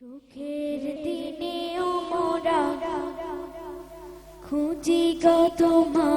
সুখের দিনে মোরা খুঁজি গো মা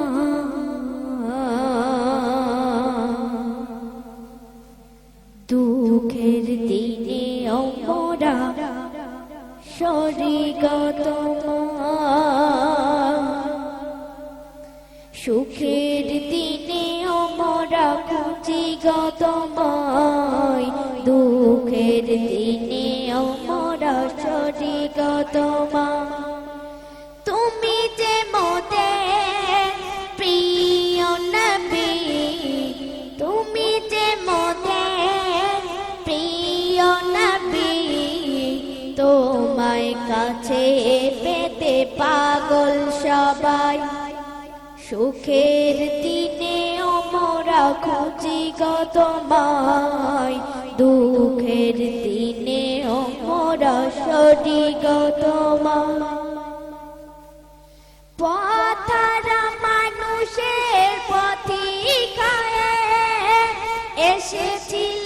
সবাই, সুখের দিনে মোরা খুঁজি গত মাই দুঃখের দিনে মোরা সরি গত পথারা মানুষের পথিকায় এসেছিলে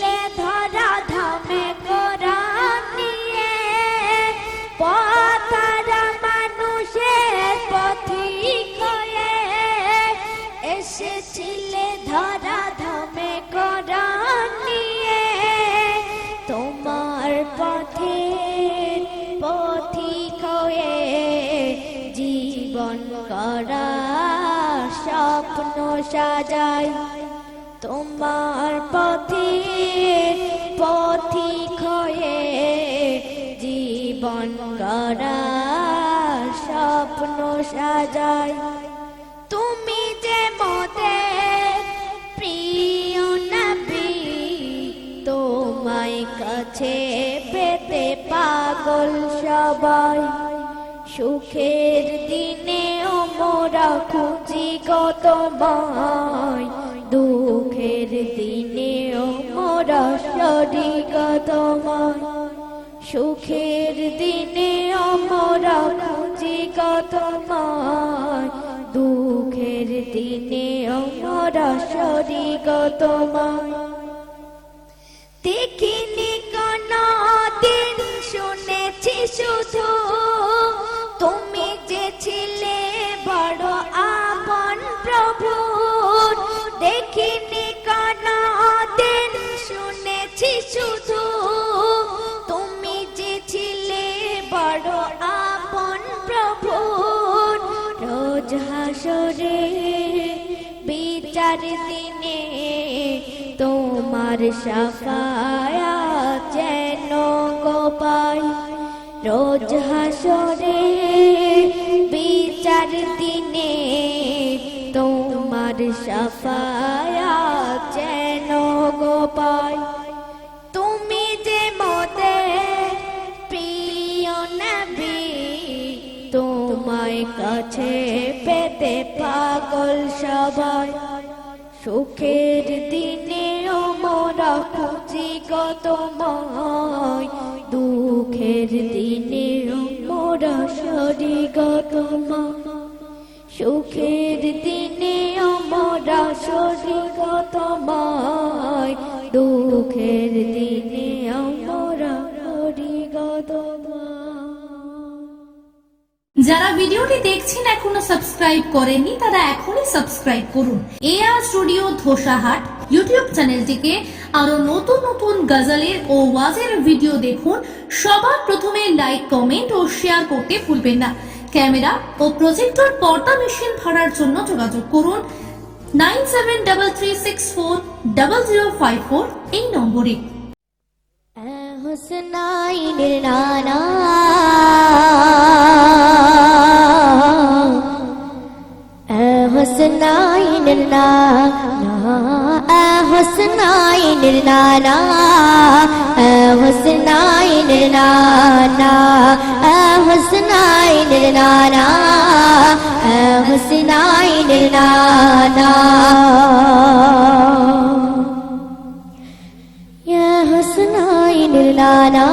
স্বপ্ন সাজাই। তোমার পথে পথিক হয়ে জীবন করা স্বপ্ন সাজাই। তুমি যে মতে প্রিয় নবী, তোমায় কাছে পেতে পাগল সবাই। সুখের দিনে মোরা খুঁজি কত মাই দুঃখের দিনে মোরা সরি কত মাই সুখের দিনে মোরা খুঁজি কত মাই দুঃখের দিনে মোরা সরি কত মাই দেখিনি কোন দিন শুনেছি শুধু তোমার সাফায়া যেন গোপাই রোজ হাসরে বিচার দিনে তোমার সাফায়া যেন গোপাই তুমি যে মতে প্রিয় নবী, তোমায় কাছে পেতে পাগল সবাই। সুখের দিনে খুঁজি কত মাই দুঃখের দিনে মোরা সরি গত সুখের দিনে মোরা সরি গত দুঃখের দিনে যারা ভিডিওটি দেখছেন এখনও সাবস্ক্রাইব করেননি, তারা এখনই সাবস্ক্রাইব করুন। এ আর স্টুডিও ধোসাহাট ইউটিউব চ্যানেলটিকে আরও নতুন নতুন গজলের ও ওয়াজের ভিডিও দেখুন। সবার প্রথমে লাইক কমেন্ট ও শেয়ার করতে ভুলবেন না। ক্যামেরা ও প্রজেক্টর পর্দা মেশিন ভাড়ার জন্য যোগাযোগ করুন। Nine seven double three six four double zero five four এই নম্বরে। নানা। مرنا اے حسنائن لالا۔ اے حسنائن لالا۔ اے حسنائن لالا۔ اے حسن لالا۔ یا حسنائن لالا۔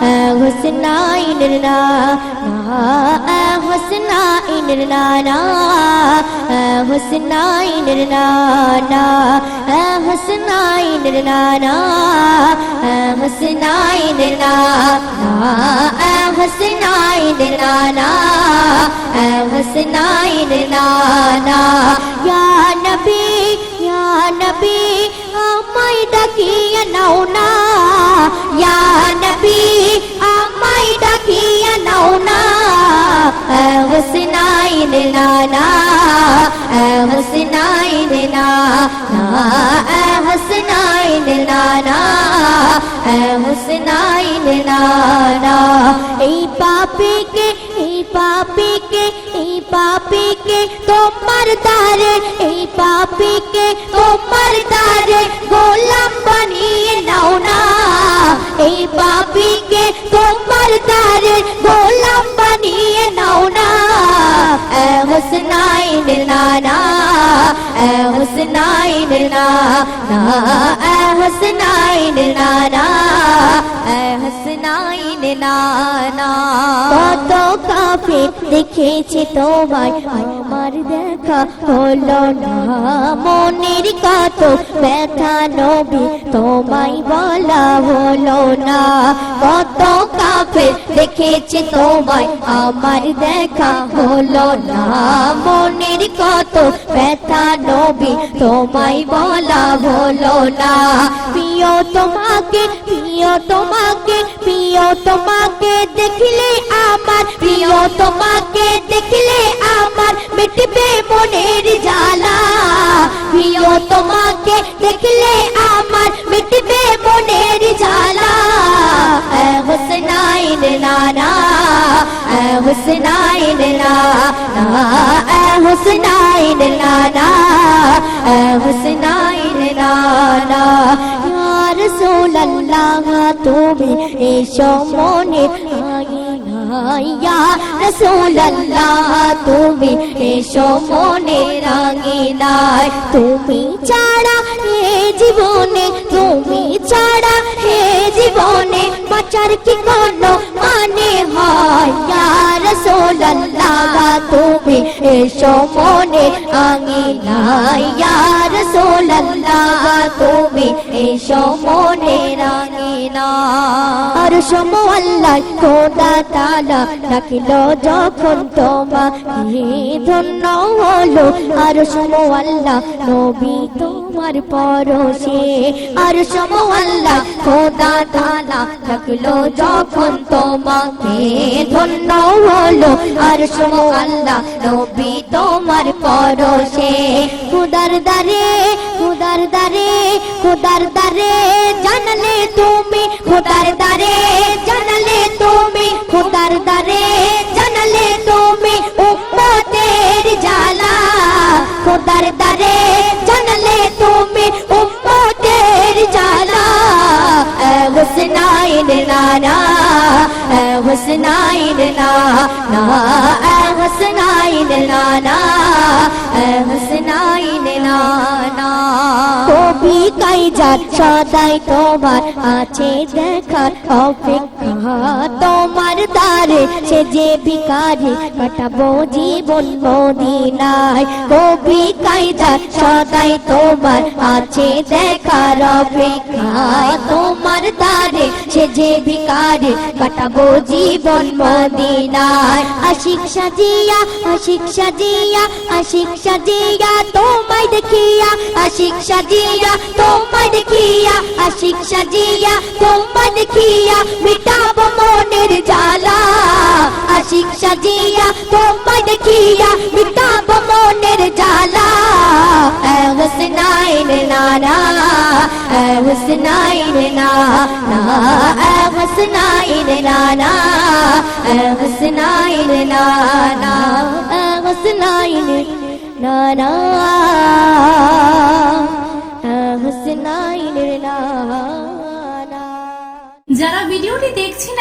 اے حسنائن لالا۔ হুসনাইনের না না হুসনাইনের না না হুসনাইনের না না হুসনাইনের না না হুসনাইনের না না হুসনাইনের না না ইয়া নবী ইয়া নবী আমায় ডাকিয়া নাও না ইয়া নবী আমায় ডাকিয়া নাও না হুসনাইন নানা হুসনাইন নানা হুসনাইন নানা হুসনাইন নানা এই পাপিকে এই পাপিকে এই পাপিকে তোমার দ্বারে এই পাপিকে তোমার দ্বারে গোলাম বানিয়ে নাও না এই পাপিকে তোমার দ্বারে গোলাম বানিয়ে নাও না হুসনাইন নানা এ হুসনাইন নানা এ হুসনাইন নানা এ হুসনাইন নানা কত কাফে দেখেছি তোমায় আমার দেখা হলো না মনের কত ব্যথা নবী তোমায় বলা হলো না কত কাফে দেখেছি তোমায়, আমার দেখা হলো না। মনের কত ব্যথা নবী, তোমায় বলা হলো না। প্রিয় তোমাকে প্রিয় তোমাকে প্রিয় তোমাকে দেখলে আমার, প্রিয় তোমাকে হুসনাইন এ হুসনাইন এ হুসনাইন নানা ইয়া রাসূলুল্লাহ তুমি এসো মনে ইয়া রাসূলুল্লাহ তুমি এসো মনে রাঙিনায় তুমি ছাড়া হে জীবনে তুমি ছাড়া হে জীবনে বাঁচার কি কোনো এসো মনে আঙিনায় ইয়া রাসূলুল্লাহ তুমি এসো মনে আর সমো আল্লাহ খোদা তালা ডাকিল যখন তোমাকে ধন্য হলো। আর নবী তোমার পরশে। আর ডাকিল যখন তোমাকে ধন্য হলো। আর নবী তোমার পরশে। দারে খুদার দারে খুদার দারে জানলে তুমি খুদার দারে জানলে তুমি, খুদার দারে জানলে তুমি উম্মতের জালা খুদার দারে জানলে তুমি উম্মতের জালা হুসনাইন নানা হুসনাইন নানা হুসনাইন নানা হুসনাইন কবি কাইজার সদাই তোমার আছে দেখার অপেক্ষা তোমার দ্বারে সে যে ভিকারি কাটাবো জীবন মদিনায়। কবি কাইজার সদাই তোমার আছে দেখার অপেক্ষা তোমার দ্বারে সে যে ভিকারি কাটাবো জীবন মদিনায়। আশিক সাজিয়া আশিক সাজিয়া আশিক সাজিয়া তোমায় দেখিয়া। আশিক সাজিয়া তোমায় দেখিয়া, আশিক সাজিয়া তোমায় দেখিয়া। মিটাবো মনের জ্বালা আশিক সাজিয়া তোমায় দেখিয়া মিটাবো মনের জ্বালা এ হুসনাইন নানা এ হুসনাইন নানা এ হুসনাইন নানা এ হুসনাইন নানা এ হুসনাইন নানা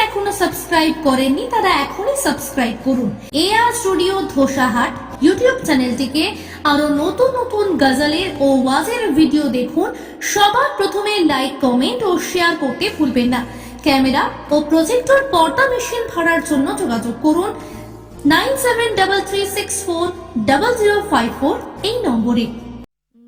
এখনও সাবস্ক্রাইব করেননি, তারা এখনই সাবস্ক্রাইব করুন। এআর স্টুডিও ধোসাহাট ইউটিউব চ্যানেলটিকে আরও নতুন নতুন গজলের ও ওয়াজের ভিডিও দেখুন। সবার প্রথমে লাইক কমেন্ট ও শেয়ার করতে ভুলবেন না। ক্যামেরা ও প্রজেক্টর পর্দা মেশিন ভাড়ার জন্য যোগাযোগ করুন। Nine seven double three six four double zero five four এই নম্বরে।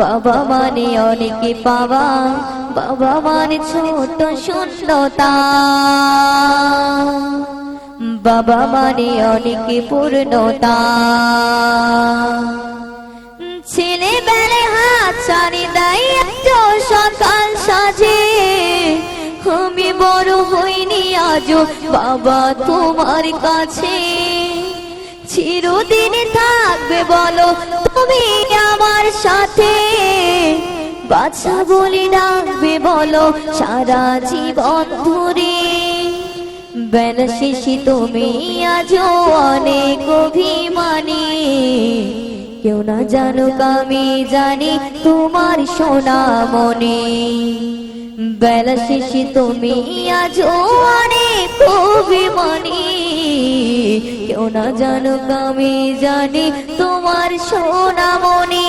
বাবা মানে অনেক পাওয়া, বাবা মানে ছোট শূন্যতা বাবা মানে অনেক পূর্ণতা। ছেলেবেলে হাত ছাড়ি দেয় এত সকাল সাজে, আমি বড় হইনি আজও বাবা তোমার কাছে। চিরদিন থাকবে বলো, তুমি আমার সাথে। বাচ্চা বলে ডাকবে বলো, সারা জীবন ধরে। বেলা শেষে তুমি আজও অনেক অভিমানী। কেউ না জানুক, আমি জানি তোমার সোনা মনে বেলা শেষে তুমি আজ অনেক অভিমানী কেউ না জানুক, আমি জানি তোমার সোনা মনে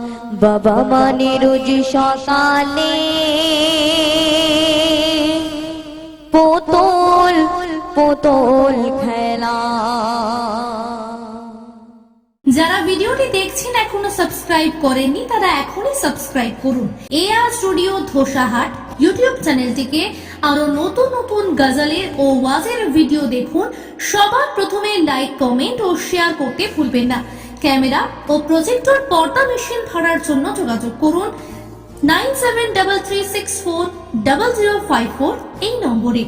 বাবা মানে রোজ সকালে পুতুল পুতুল খেলা। যারা ভিডিওটি দেখছেন এখনও সাবস্ক্রাইব করেননি, তারা এখনই সাবস্ক্রাইব করুন। এআর স্টুডিও ধোসাহাট ইউটিউব চ্যানেলটিকে আরও নতুন নতুন গজলের ও ওয়াজের ভিডিও দেখুন। সবার প্রথমে লাইক কমেন্ট ও শেয়ার করতে ভুলবেন না। ক্যামেরা ও প্রজেক্টর পর্দা মেশিন ভাড়ার জন্য যোগাযোগ করুন nine seven double three six four double zero five four এই নম্বরে।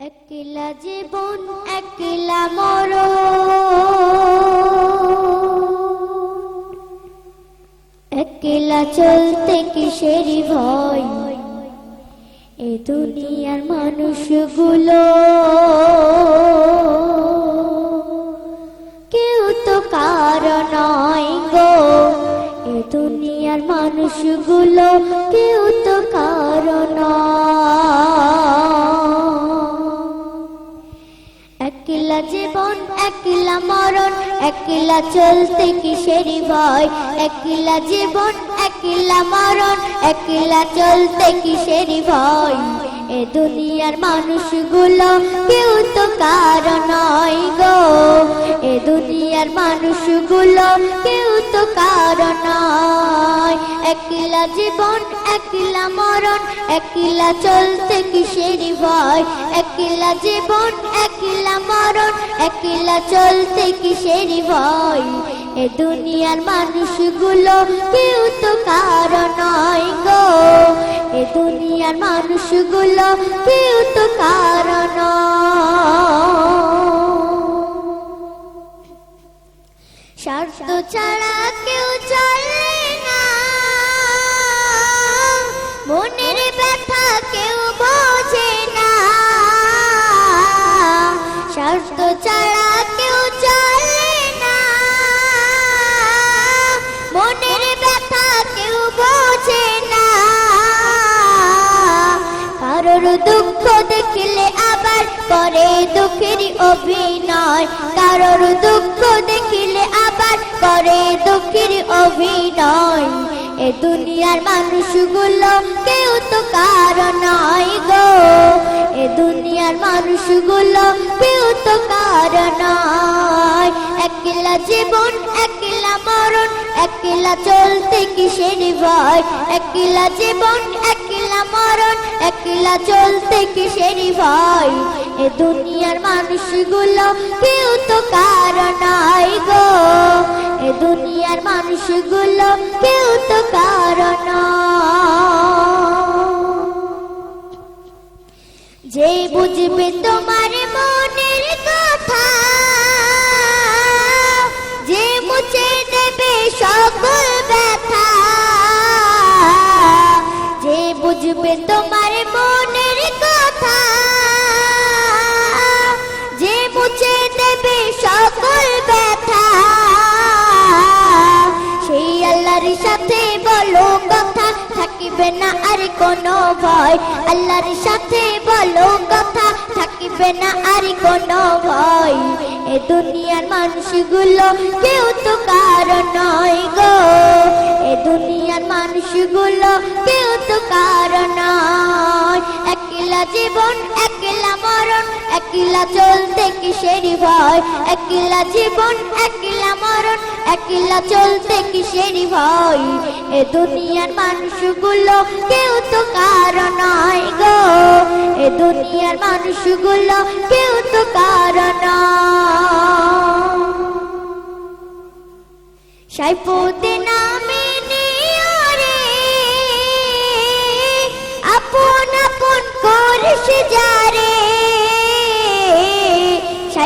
একলা জীবন, একলা মর চলতে কিসেরই ভয়? এ দুনিয়ার মানুষগুলো। নয় গো। এ দুনিয়ার মানুষগুলো কেউ তো কারও নয়। একলা জীবন, একলা মরণ, একলা চলতে কিসেরই ভয়? একলা জীবন, একলা মরণ, একলা চলতে কিসেরই ভয়? এ দুনিয়ার মানুষগুলো কেউ তো কারও নয় গো। এ দুনিয়ার মানুষগুলো কেউ তো কারও নয়। একলা জীবন, একলা মরণ, একলা চলতে কিসেরই ভয়? একলা জীবন, একলা মরণ, একলা চলতে কিসেরই ভয়? এ দুনিয়ার মানুষগুলো কেউ তো কারও নয় গো। এ দুনিয়ার মানুষগুলো কেউ তো কারও নয়। ছাড়া কেউ চলে না। মনের দুঃখের অভিনয়, কারোর দুঃখ দেখিলে আবার করে দুঃখের অভিনয়। এ দুনিয়ার মানুষগুলো কেউ তো কারও নয় গো। এ দুনিয়ার মানুষগুলো কেউ তো কারও নয়। একলা জীবন, একলা মরণ, একলা চলতে কিসের ভয়? একলা জীবন, একলা মরণ, একলা চলতে কিসেরই ভয়? এ দুনিয়ার মানুষগুলো কেউ তো কারণ নয় গো। এ দুনিয়ার মানুষগুলো কেউ তো কারণ যে বুঝবে তোমার মনের থাকিবে না আর কোনো ভয়। আল্লাহর সাথে বলো কথা, থাকিবে না আর কোনো ভয়। এ দুনিয়ার মানুষগুলো কেউ তো কারণ একলা চলতে কিসেরই ভয়? একলা জীবন, একলা মরণ, একলা চলতে কিসেরই ভয়? এ দুনিয়ার মানুষগুলো কেউ তো কারণ নয় গো। এ দুনিয়ার মানুষগুলো কেউ তো কারণ। সাইপুতে নামে আপন আপন করিস যারে।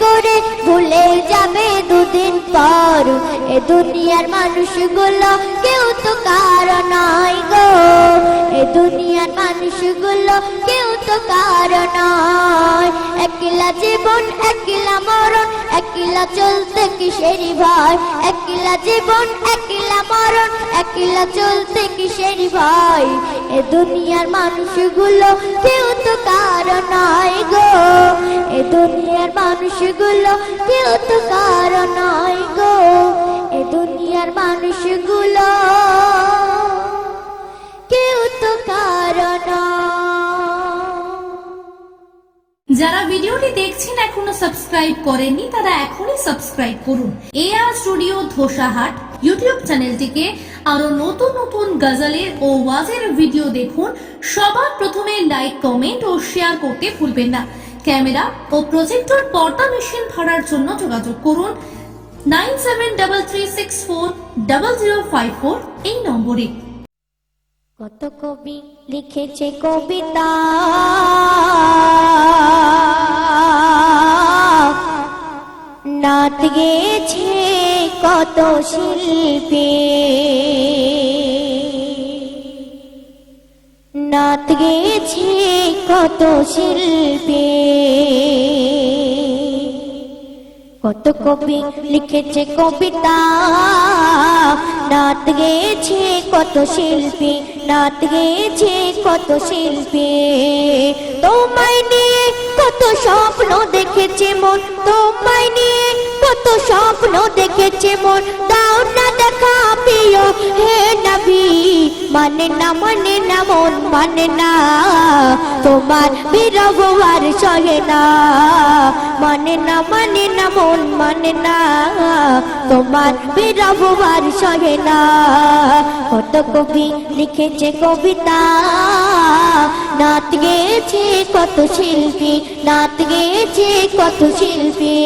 গরে ভুলে যাবে দুদিন পর। এ দুনিয়ার মানুষগুলো কেউ তো কারণ নয় গো। এ দুনিয়ার মানুষগুলো কেউ তো কারণ নয়। একলা জীবন, একলা মরণ, একলা চলতে কিসেরই ভয়? একলা জীবন, একলা মরণ, একলা চলতে কিসেরই ভয়? এ দুনিয়ার মানুষগুলো কেউ তো কারণ নয় গো। এ দুনিয়ার মানুষগুলো কেউ তো কারণ নয় গো। এ দুনিয়ার মানুষগুলো কেউ তো নয়। যারা ভিডিওটি দেখছেন এখনও সাবস্ক্রাইব করেননি, তারা এখনই সাবস্ক্রাইব করুন। এ আর স্টুডিও ধোসাহাট ইউটিউব চ্যানেলটিকে আরও নতুন নতুন গজলের ও ওয়াজের ভিডিও দেখুন। সবার প্রথমে লাইক কমেন্ট ও শেয়ার করতে ভুলবেন না। ক্যামেরা ও প্রজেক্টর পর্দা মেশিন ভাড়ার জন্য যোগাযোগ করুন। Nine seven double three six four double zero five four এই নম্বরে। কত কবি লিখেছে কবিতা। নাত গেছে কত শিল্পী? নাত গেছে কত শিল্পী? কত কবি লিখেছে কবিতা? নাত গেছে কত শিল্পী? নাত গেছে কত শিল্পী? তোমায় নিয়ে কত স্বপ্ন দেখেছে মন, তোমায় নিয়ে কত স্বপ্ন দেখেছে মন। দাও না দেখা প্রিয়। হে নবী মানে না মানে না মন মানে না। তোমার বিরহ আর সহে না। মানে না মানে না মন মানে না। তোমার বিরহ আর সহে না। কত কবি লিখেছে কবিতা। নাত গেছে কত শিল্পী, নাত গেছে কত শিল্পী।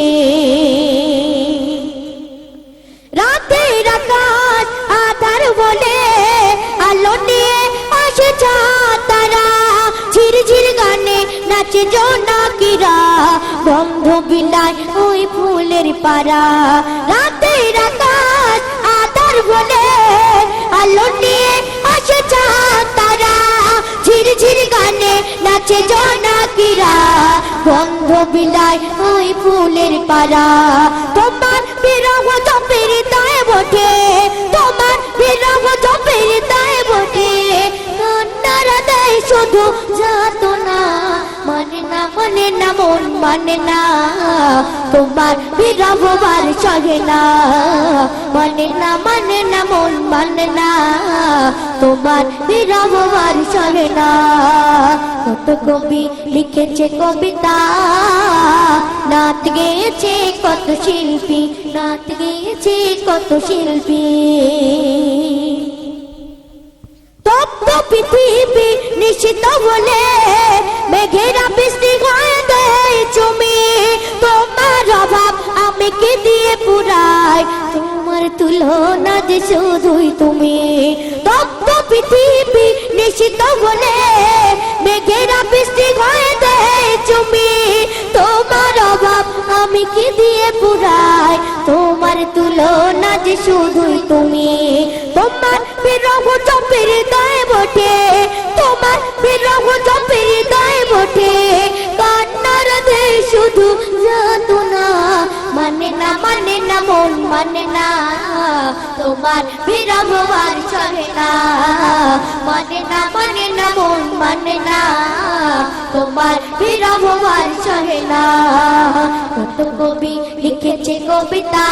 আধার বলে তারা ঝিরঝির গানে নাচে ওই ফুলের পারা বলে আলো নিয়ে আসে তারা গানে নাচে গন্ধ বিলায় ওই ফুলের পারা তোমার বটে, তোমার বিরহ জপের দায় বটে। কান্নারা দেয় শুধু যাত না মানে না মানে না, মন মানে না। তোমার বিরহ বার সহে না মানে না মানে না, মন মানে না। তোমার বিরহ আর চলে না। কত কবি লিখেছে কবিতা নাত গেয়েছে কত শিল্পী নাত গেয়েছে কত শিল্পী। তপ্ত পৃথিবী নিশ্চিত বলে মেঘেরা বৃষ্টি গায়ে তোমার অভাব আমি কি দিয়ে পুরাই? তোমার তুলনা যে শুধুই তুমি। তপ্ত পৃথিবী নিশ্চিত বলে মেঘেরা বৃষ্টি গায়ে দেয় চুমি। তোমার অভাব আমি কি দিয়ে পুরাই? তোমার তুলনা যে শুধুই তুমি। তোমার বিরহ চপের দায় বটে। তোমার বিরহ চপের দায় বটে। কান্নার দে শুধু যাতনা। মানে না মানে না, মন মানে না। তোমার বিরহ আর চলে না। মানে না মানে না, মন মানে না। তোমার বিরহ আর চলে না। কত কবি লিখেছে কবিতা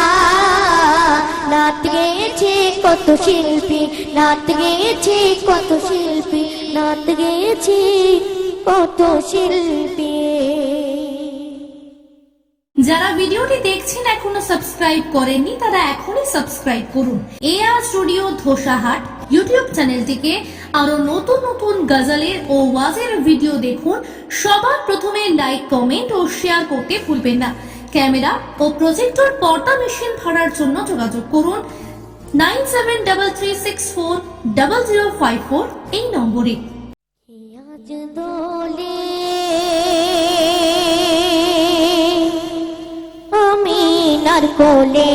নাত গেয়েছে কত শিল্পী নাত গেয়েছে কত শিল্পী নাত গেয়েছে কত শিল্পী। যারা ভিডিওটি দেখছেন এখনও সাবস্ক্রাইব করেননি, তারা এখনই সাবস্ক্রাইব করুন। এআর স্টুডিও ধোসাহাট ইউটিউব চ্যানেলটিকে আরও নতুন নতুন গজলের ও ওয়াজের ভিডিও দেখুন। সবার প্রথমে লাইক, কমেন্ট ও শেয়ার করতে ভুলবেন না। ক্যামেরা ও প্রজেক্টর পর্দা মেশিন ভাড়ার জন্য যোগাযোগ করুন। Nine seven double three six four double zero five four এই নম্বরে। নার কোলে।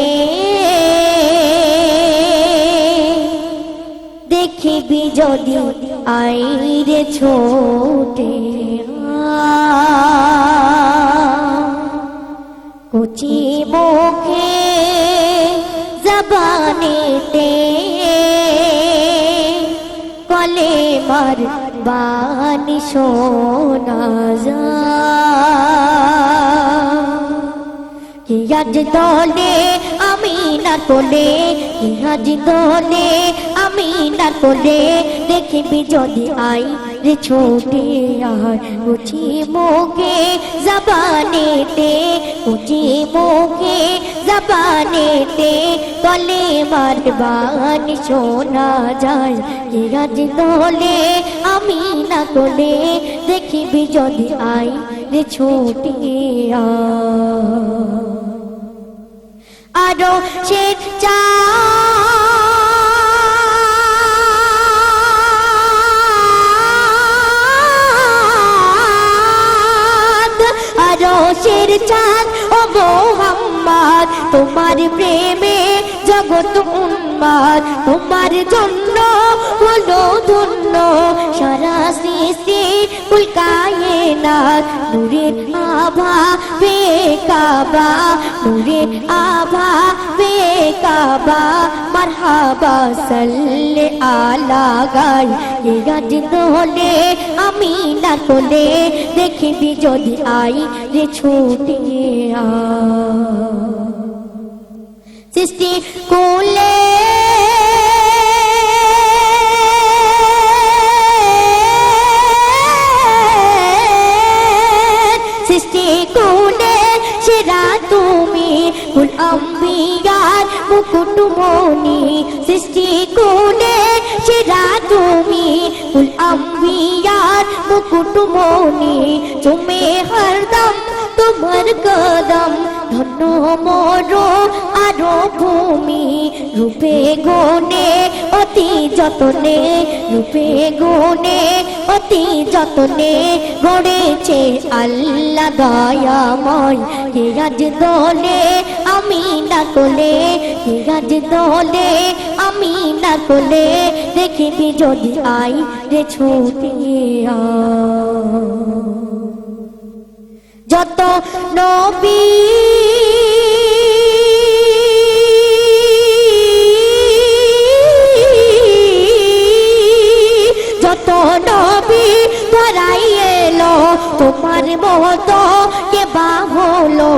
দেখিবি যদি আইরে ছোটে কুচি মুখে জবানেতে কলে মার বানি শোনা কি আজ দলে আমি না কোলে আজ দলে আমি না কোলে, দেখিবি যদি আই রে ছোটে আর কুচি মোকে জবানেতে কুচি মোকে জবানেতে কলে মার বানি শোনা যায় আজ দলে আমি না কোলে, দেখিবি যদি আই রে ছোটে আরও সে চাঁদ আরও শের চাঁদ? ও মোহাম্মদ, তোমার প্রেমে জগৎ উন্মাদ, তোমার জন্য হলো ধন্য। সারা সৃষ্টি উল্কায়ে না নূরের আভা বেকাবা নূরের আভা বেকাবা মারহাবা সাল্লে আলা গাই এ গাজ দোলে আমি না কোলে, দেখিবি যদি আই রে ছুটে সৃষ্টি কোলে কোলে সেরা তুমি কুল অম্বিয়ার মুকুটমণি সৃষ্টি কোলে সেরা তুমি কুল অম্বিয়ার মুকুটমণি তুমি হরদম তোমার কদম ধন্য মোর আরও ভূমি, রূপে গুণে অতি যতনে, রূপে গুণে অতি যতনে গড়েছে আল্লাহ দয়াময়। কে আজ দলে আমি না কোলে কে আজ দলে আমি না কোলে, দেখিবি যদি আই রে ছুটে আ যত নবী। যত নবী ধরাই এলো, তোমার মতো কে বা হলো?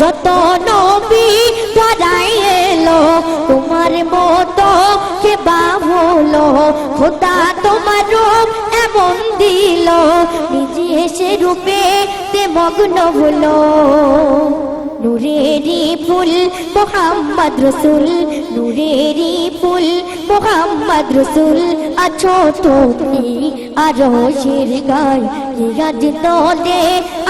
যত নবী ধরাই এলো, তোমার মতো কে বা হলো? খোদা তোমার এমন দিল এসে রূপে তে মগ্ন হলো। নুরেরি ফুল মোহাম্মদ রসুল নুরেরি ফুল মোহাম্মদ রসুল। আছো তুমি আরও শির গায় আজ দলে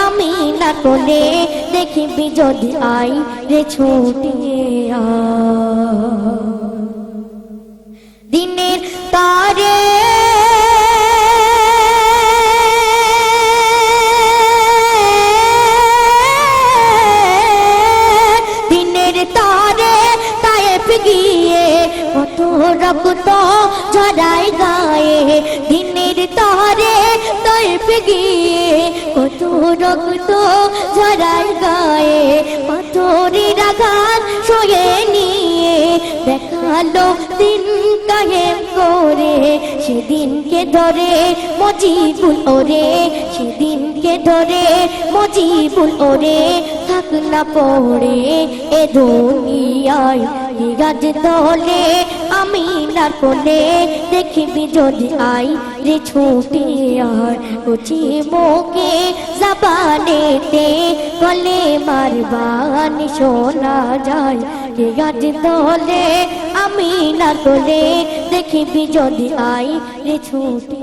আমি না কোলে। দেখিবি যদি আই রে ছোটে আ। দিনের তারে রক্ত ঝরাই গায়ে, দিনের তারে তায়েফ গিয়ে, কত রক্ত ঝরাই গায়ে, পাথরের আঘাত সয়ে নিয়ে, দেখাল দিন কায়েম করে, সেদিনকে ধরে মজিবুল ওরে, সেদিনকে ধরে মজিবুল ওরে, থাক না পড়ে এ দুনিয়ায় গাছ দলে না কোলে দেখিবি যদি আই রে ছুটে আর কুচি মোকে জবানেতে গলে মারবান শোনা যায়। কে গাছ দলে আমি না কোলে দেখিবি যদি আই রে ছোটে